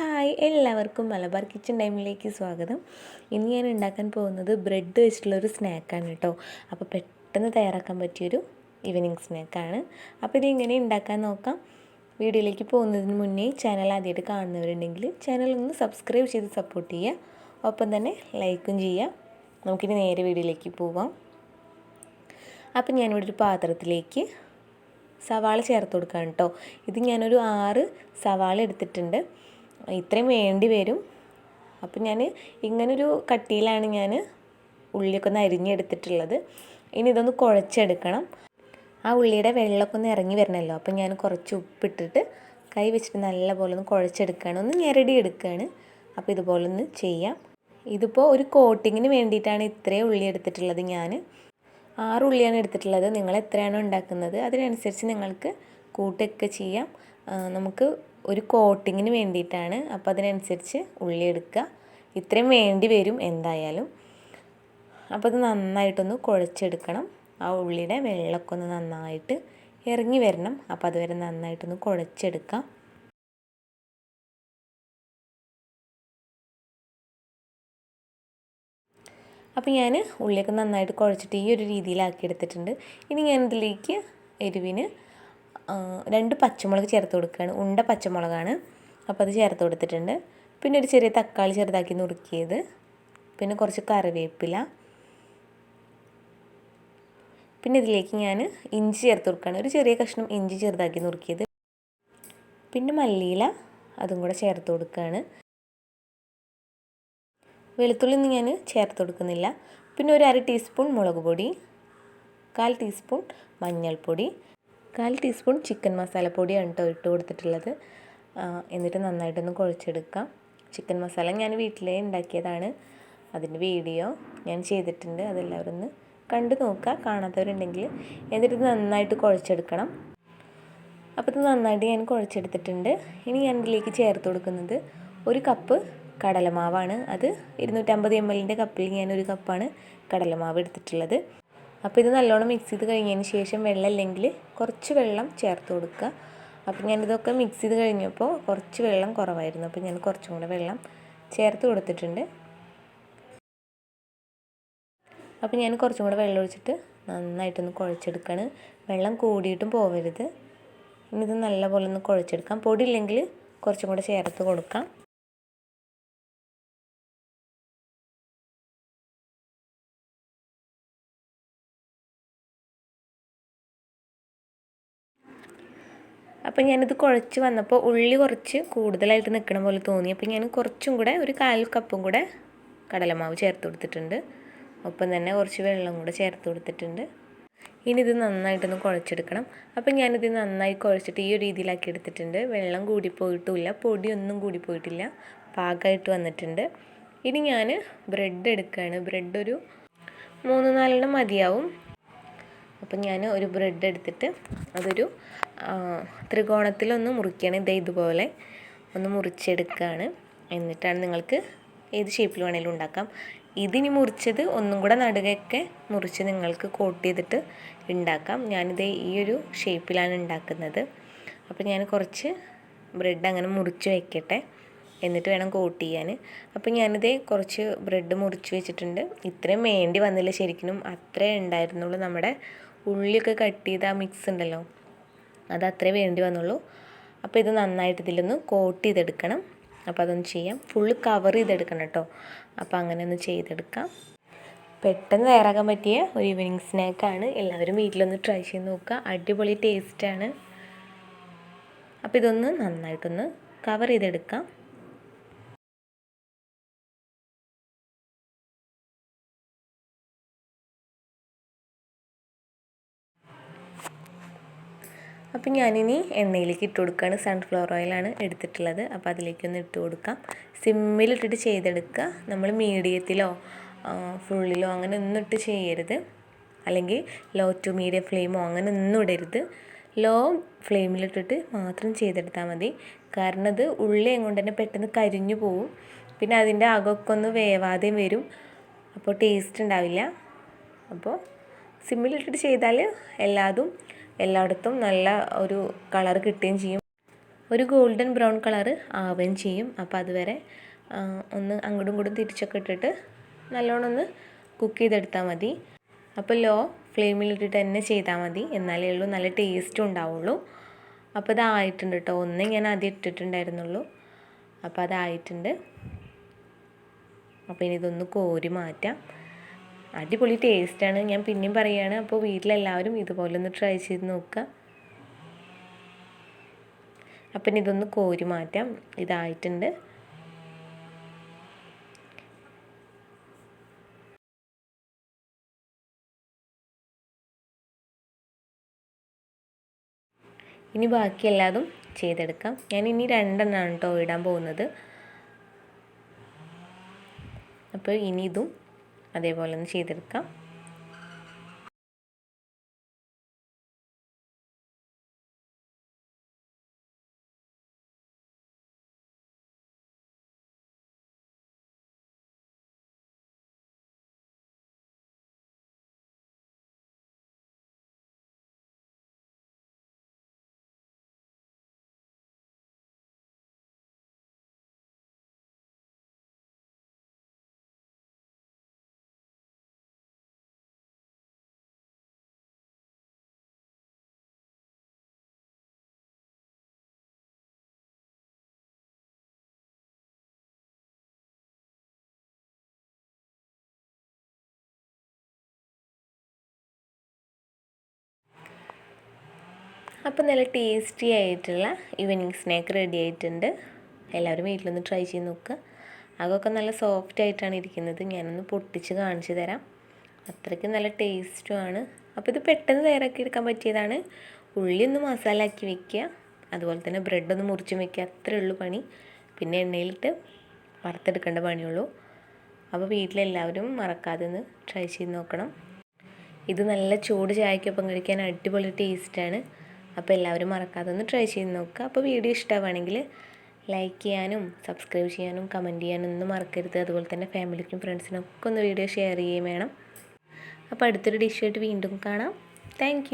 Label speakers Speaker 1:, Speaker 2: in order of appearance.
Speaker 1: Hi എല്ലാവർക്കും Malabar kitchen ടൈമിലേക്ക് സ്വാഗതം. ഇന്ന് ഞാൻ ഉണ്ടാക്കാൻ പോകുന്നത് ബ്രെഡ് വെച്ചിട്ടുള്ളൊരു സ്നാക്കാണ് കേട്ടോ. അപ്പോൾ പെട്ടെന്ന് തയ്യാറാക്കാൻ പറ്റിയൊരു ഈവനിങ് സ്നാക്കാണ് അപ്പോൾ ഇതിങ്ങനെ ഉണ്ടാക്കാൻ നോക്കാം. വീഡിയോയിലേക്ക് പോകുന്നതിന് മുന്നേ ചാനൽ ആദ്യമായിട്ട് കാണുന്നവരുണ്ടെങ്കിൽ ചാനൽ ഒന്ന് സബ്സ്ക്രൈബ് ചെയ്ത് സപ്പോർട്ട് ചെയ്യുക. ഒപ്പം തന്നെ ലൈക്കും ചെയ്യുക. നമുക്കിനി നേരെ വീഡിയോയിലേക്ക് പോവാം. അപ്പം ഞാനിവിടെ ഒരു പാത്രത്തിലേക്ക് സവാള ചേർത്ത് കൊടുക്കാം കേട്ടോ. ഇത് ഞാനൊരു ആറ് സവാള എടുത്തിട്ടുണ്ട്. ഇത്രയും വേണ്ടി വരും. അപ്പം ഞാൻ ഇങ്ങനൊരു കട്ടിയിലാണ് ഞാൻ ഉള്ളിയൊക്കെ ഒന്ന് അരിഞ്ഞെടുത്തിട്ടുള്ളത്. ഇനി ഇതൊന്ന് കുഴച്ചെടുക്കണം. ആ ഉള്ളിയുടെ വെള്ളമൊക്കെ ഒന്ന് ഇറങ്ങി വരണമല്ലോ അപ്പം ഞാൻ കുറച്ച് ഉപ്പിട്ടിട്ട് കൈ വെച്ചിട്ട് നല്ലപോലെ ഒന്ന് കുഴച്ചെടുക്കുകയാണ്. ഒന്ന് ഞെരടി എടുക്കുകയാണ്. അപ്പോൾ ഇതുപോലെ ഒന്ന് ചെയ്യാം. ഇതിപ്പോൾ ഒരു കോട്ടിങ്ങിന് വേണ്ടിയിട്ടാണ് ഇത്രയും ഉള്ളി എടുത്തിട്ടുള്ളത് ഞാൻ ആറ് ഉള്ളിയാണ് എടുത്തിട്ടുള്ളത്. നിങ്ങൾ എത്രയാണോ ഉണ്ടാക്കുന്നത്. അതിനനുസരിച്ച് നിങ്ങൾക്ക് കൂട്ടൊക്കെ ചെയ്യാം. നമുക്ക് ഒരു കോട്ടിങ്ങിന് വേണ്ടിയിട്ടാണ് അപ്പോൾ അതിനനുസരിച്ച് ഉള്ളി എടുക്കുക. ഇത്രയും വേണ്ടി വരും എന്തായാലും. അപ്പോൾ അത് നന്നായിട്ടൊന്ന് കുഴച്ചെടുക്കണം. ആ ഉള്ളിയുടെ വെള്ളമൊക്കെ ഒന്ന് നന്നായിട്ട് ഇറങ്ങി വരണം. അപ്പോൾ അതുവരെ നന്നായിട്ടൊന്ന് കുഴച്ചെടുക്കാം. അപ്പോൾ ഞാൻ ഉള്ളിയൊക്കെ നന്നായിട്ട് കുഴച്ചിട്ട് ഈ ഒരു രീതിയിലാക്കി എടുത്തിട്ടുണ്ട്. ഇനി ഞാനിതിലേക്ക് എരിവിന് രണ്ട് പച്ചമുളക് ചേർത്ത് കൊടുക്കുകയാണ്. ഉണ്ട പച്ചമുളകാണ്. അപ്പോൾ അത് ചേർത്ത് കൊടുത്തിട്ടുണ്ട്. പിന്നെ ഒരു ചെറിയ തക്കാളി ചെറുതാക്കി നുറുക്കിയത് പിന്നെ കുറച്ച് കറിവേപ്പില. പിന്നെ ഇതിലേക്ക് ഞാൻ ഇഞ്ചി ചേർത്ത് കൊടുക്കുകയാണ്. ഒരു ചെറിയ കഷ്ണം ഇഞ്ചി ചെറുതാക്കി നുറുക്കിയത് പിന്നെ മല്ലിയില അതും കൂടെ ചേർത്ത് കൊടുക്കുകയാണ്. വെളുത്തുള്ളി ഒന്നും ഞാൻ ചേർത്ത് കൊടുക്കുന്നില്ല. പിന്നെ ഒരു അര ടീസ്പൂൺ മുളക് പൊടി കാൽ ടീസ്പൂൺ മഞ്ഞൾപ്പൊടി കാൽ ടീസ്പൂൺ ചിക്കൻ മസാലപ്പൊടിയാണ് കേട്ടോ ഇട്ട് കൊടുത്തിട്ടുള്ളത്. എന്നിട്ട് നന്നായിട്ടൊന്ന് കുഴച്ചെടുക്കാം. ചിക്കൻ മസാല ഞാൻ വീട്ടിലേ ഉണ്ടാക്കിയതാണ്. അതിന്റെ വീഡിയോ ഞാൻ ചെയ്തിട്ടുണ്ട്. അതെല്ലാവരും ഒന്ന് കണ്ടു നോക്കുക. കാണാത്തവരുണ്ടെങ്കിൽ എന്നിട്ട് നന്നായിട്ട് കുഴച്ചെടുക്കണം. അപ്പോൾ ഇത് നന്നായിട്ട് ഞാൻ കുഴച്ചെടുത്തിട്ടുണ്ട്. ഇനി ഞാൻ ഇതിലേക്ക് ചേർത്ത് കൊടുക്കുന്നത് ഒരു കപ്പ് കടലമാവാണ്. അത് ഇരുന്നൂറ്റമ്പത് എം എല്ലിന്റെ കപ്പിൽ ഞാൻ ഒരു കപ്പാണ് കടലമാവ് എടുത്തിട്ടുള്ളത്. അപ്പോൾ ഇത് നല്ലോണം മിക്സ് ചെയ്ത് കഴിഞ്ഞതിന് ശേഷം വെള്ളം ഇല്ലെങ്കിൽ കുറച്ച് വെള്ളം ചേർത്ത് കൊടുക്കുക. അപ്പോൾ ഞാനിതൊക്കെ മിക്സ് ചെയ്ത് കഴിഞ്ഞപ്പോൾ കുറച്ച് വെള്ളം കുറവായിരുന്നു. അപ്പോൾ ഞാൻ കുറച്ചും കൂടെ വെള്ളം ചേർത്ത് കൊടുത്തിട്ടുണ്ട്. അപ്പോൾ ഞാൻ കുറച്ചും കൂടെ വെള്ളം ഒഴിച്ചിട്ട് നന്നായിട്ടൊന്ന് കുഴച്ചെടുക്കുകയാണ്. വെള്ളം കൂടിയിട്ടും പോവരുത്. ഇത് നല്ലപോലെ ഒന്ന് കുഴച്ചെടുക്കാം. പൊടി ഇല്ലെങ്കിൽ കുറച്ചും കൂടെ ചേർത്ത് കൊടുക്കാം. അപ്പോൾ ഞാനിത് കുഴച്ച് വന്നപ്പോൾ ഉള്ളി കുറച്ച് കൂടുതലായിട്ട് നിൽക്കണ പോലെ തോന്നി. അപ്പോൾ ഞാൻ കുറച്ചും കൂടെ ഒരു കാൽ കപ്പും കൂടെ കടലമാവ് ചേർത്ത് കൊടുത്തിട്ടുണ്ട്. ഒപ്പം തന്നെ കുറച്ച് വെള്ളം കൂടെ ചേർത്ത് കൊടുത്തിട്ടുണ്ട്. ഇനി ഇത് നന്നായിട്ടൊന്ന് കുഴച്ചെടുക്കണം. അപ്പം ഞാനിത് നന്നായി കുഴച്ചിട്ട് ഈ ഒരു രീതിയിലാക്കി എടുത്തിട്ടുണ്ട്. വെള്ളം കൂടിപ്പോയിട്ടുമില്ല പൊടിയൊന്നും കൂടിപ്പോയിട്ടില്ല പാകമായിട്ട് വന്നിട്ടുണ്ട്. ഇനി ഞാൻ ബ്രെഡ് എടുക്കുകയാണ് ബ്രെഡ് ഒരു മൂന്ന് നാലെണ്ണം മതിയാവും. അപ്പം ഞാൻ ഒരു ബ്രെഡ് എടുത്തിട്ട് അതൊരു ത്രികോണത്തിലൊന്ന് മുറിക്കുകയാണ് ഇതേ ഇതുപോലെ ഒന്ന് മുറിച്ചെടുക്കുകയാണ് എന്നിട്ടാണ് നിങ്ങൾക്ക് ഏത് ഷേപ്പിൽ വേണമെങ്കിലും ഉണ്ടാക്കാം. ഇതിനി മുറിച്ചത് ഒന്നും കൂടെ നടുകയൊക്കെ മുറിച്ച് നിങ്ങൾക്ക് കോട്ട് ചെയ്തിട്ട് ഉണ്ടാക്കാം. ഞാനിത് ഈ ഒരു ഷേപ്പിലാണ് ഉണ്ടാക്കുന്നത്. അപ്പോൾ ഞാൻ കുറച്ച് ബ്രെഡ് അങ്ങനെ മുറിച്ച് വയ്ക്കട്ടെ എന്നിട്ട് വേണം കോട്ട് ചെയ്യാൻ അപ്പോൾ ഞാനിത് കുറച്ച് ബ്രെഡ് മുറിച്ച് വെച്ചിട്ടുണ്ട്. ഇത്രയും വേണ്ടി വന്നില്ല ശരിക്കും അത്രേ ഉണ്ടായിരുന്നുള്ളൂ നമ്മുടെ ഉള്ളിയൊക്കെ കട്ട് ചെയ്ത് ആ മിക്സ് ഉണ്ടല്ലോ. അത് അത്രേ വേണ്ടി വന്നുള്ളൂ. അപ്പോൾ ഇത് നന്നായിട്ട് ഇതിലൊന്ന് കോട്ട് ചെയ്തെടുക്കണം. അപ്പോൾ അതൊന്ന് ചെയ്യാം. ഫുള്ള് കവർ ചെയ്തെടുക്കണം കേട്ടോ. അപ്പോൾ അങ്ങനെ ഒന്ന് ചെയ്തെടുക്കാം. പെട്ടെന്ന് തയ്യാറാക്കാൻ പറ്റിയ ഒരു ഈവനിങ് സ്നാക്കാണ് എല്ലാവരും വീട്ടിലൊന്ന് ട്രൈ ചെയ്ത് നോക്കുക. അടിപൊളി ടേസ്റ്റാണ് അപ്പോൾ ഇതൊന്ന് നന്നായിട്ടൊന്ന് കവർ ചെയ്തെടുക്കാം. അപ്പം ഞാനിനി എണ്ണയിലേക്ക് ഇട്ട് കൊടുക്കുകയാണ്. സൺഫ്ലവർ ഓയിലാണ് എടുത്തിട്ടുള്ളത്. അപ്പോൾ അതിലേക്കൊന്ന് ഇട്ട് കൊടുക്കാം. സിമ്മിലിട്ടിട്ട് ചെയ്തെടുക്കുക. നമ്മൾ മീഡിയത്തിലോ ഫുള്ളിലോ അങ്ങനെ ഒന്നും ഇട്ട് ചെയ്യരുത്. അല്ലെങ്കിൽ ലോ ടു മീഡിയം ഫ്ലെയിമോ അങ്ങനെ ഒന്നും ഇടരുത്. ലോ ഫ്ലെയിമിലിട്ടിട്ട് മാത്രം ചെയ്തെടുത്താൽ മതി. കാരണം അത് ഉള്ളി എങ്ങോട്ട് തന്നെ പെട്ടെന്ന് കരിഞ്ഞു പോവും. പിന്നെ അതിന്റെ അകമൊക്കെ ഒന്ന് വേവാതെയും വരും. അപ്പോൾ ടേസ്റ്റ് ഉണ്ടാവില്ല. അപ്പോൾ സിമ്മിലിട്ടിട്ട് ചെയ്താൽ എല്ലാതും എല്ലായിടത്തും നല്ല ഒരു കളർ കിട്ടുകയും ചെയ്യും. ഒരു ഗോൾഡൻ ബ്രൗൺ കളർ ആവുകയും ചെയ്യും. അപ്പോൾ അതുവരെ ഒന്ന് അങ്ങോട്ടും ഇങ്ങോട്ടും തിരിച്ചൊക്കെ ഇട്ടിട്ട് നല്ലോണം ഒന്ന് കുക്ക് ചെയ്തെടുത്താൽ മതി. അപ്പോൾ ലോ ഫ്ലെയിമിലിട്ടിട്ട് തന്നെ ചെയ്താൽ മതി. എന്നാലേ ഉള്ളൂ നല്ല ടേസ്റ്റും ഉണ്ടാവുള്ളൂ. അപ്പോൾ ഇതായിട്ടുണ്ട് കേട്ടോ. ഒന്ന് ഞാൻ ആദ്യം ഇട്ടിട്ടുണ്ടായിരുന്നുള്ളൂ. അപ്പോൾ അതായിട്ടുണ്ട് അപ്പോൾ ഇനി ഇതൊന്ന് കോരി മാറ്റാം. അടിപൊളി ടേസ്റ്റാണ് ഞാൻ പിന്നെയും പറയുകയാണ് അപ്പോൾ വീട്ടിലെല്ലാവരും ഇതുപോലെ ഒന്ന് ട്രൈ ചെയ്ത് നോക്കുക. അപ്പം ഇതൊന്ന് കോരി മാറ്റാം. ഇതായിട്ടുണ്ട്. ഇനി ബാക്കി എല്ലാതും ചെയ്തെടുക്കാം. ഞാൻ ഇനി രണ്ടെണ്ണമാണ് കേട്ടോ ഇടാൻ പോകുന്നത്. അപ്പോൾ ഇനി ഇതും അതേപോലെ ഒന്ന് ചെയ്തെടുക്കാം. അപ്പോൾ നല്ല ടേസ്റ്റി ആയിട്ടുള്ള ഈവനിങ് സ്നാക്ക് റെഡി ആയിട്ടുണ്ട്. എല്ലാവരും വീട്ടിലൊന്ന് ട്രൈ ചെയ്ത് നോക്കുക അതൊക്കെ നല്ല സോഫ്റ്റ് ആയിട്ടാണ് ഇരിക്കുന്നത്. ഞാനൊന്ന് പൊട്ടിച്ച് കാണിച്ചു തരാം. അത്രയ്ക്ക് നല്ല ടേസ്റ്റുമാണ് അപ്പോൾ ഇത് പെട്ടെന്ന് തയ്യാറാക്കി എടുക്കാൻ പറ്റിയതാണ്. ഉള്ളി ഒന്ന് മസാല ആക്കി വെക്കുക. അതുപോലെ തന്നെ ബ്രെഡ് ഒന്ന് മുറിച്ച് വെക്കുക. അത്രേ ഉള്ളൂ പണി. പിന്നെ എണ്ണയിലിട്ട് വറുത്തെടുക്കേണ്ട പണിയുള്ളൂ. അപ്പോൾ വീട്ടിലെല്ലാവരും മറക്കാതെ ഒന്ന് ട്രൈ ചെയ്ത് നോക്കണം. ഇത് നല്ല ചൂട് ചായക്കൊപ്പം കഴിക്കാൻ അടിപൊളി ടേസ്റ്റാണ് അപ്പോൾ എല്ലാവരും മറക്കാതെ ഒന്ന് ട്രൈ ചെയ്ത് നോക്കുക. അപ്പോൾ വീഡിയോ ഇഷ്ടമാണെങ്കിൽ ലൈക്ക് ചെയ്യാനും സബ്സ്ക്രൈബ് ചെയ്യാനും കമന്റ് ചെയ്യാനും ഒന്നും മറക്കരുത്. അതുപോലെ തന്നെ ഫാമിലിക്കും ഫ്രണ്ട്സിനും ഒക്കെ ഒന്ന് വീഡിയോ ഷെയർ ചെയ്യുകയും വേണം. അപ്പോൾ അടുത്തൊരു ഡിഷായിട്ട് വീണ്ടും കാണാം. താങ്ക്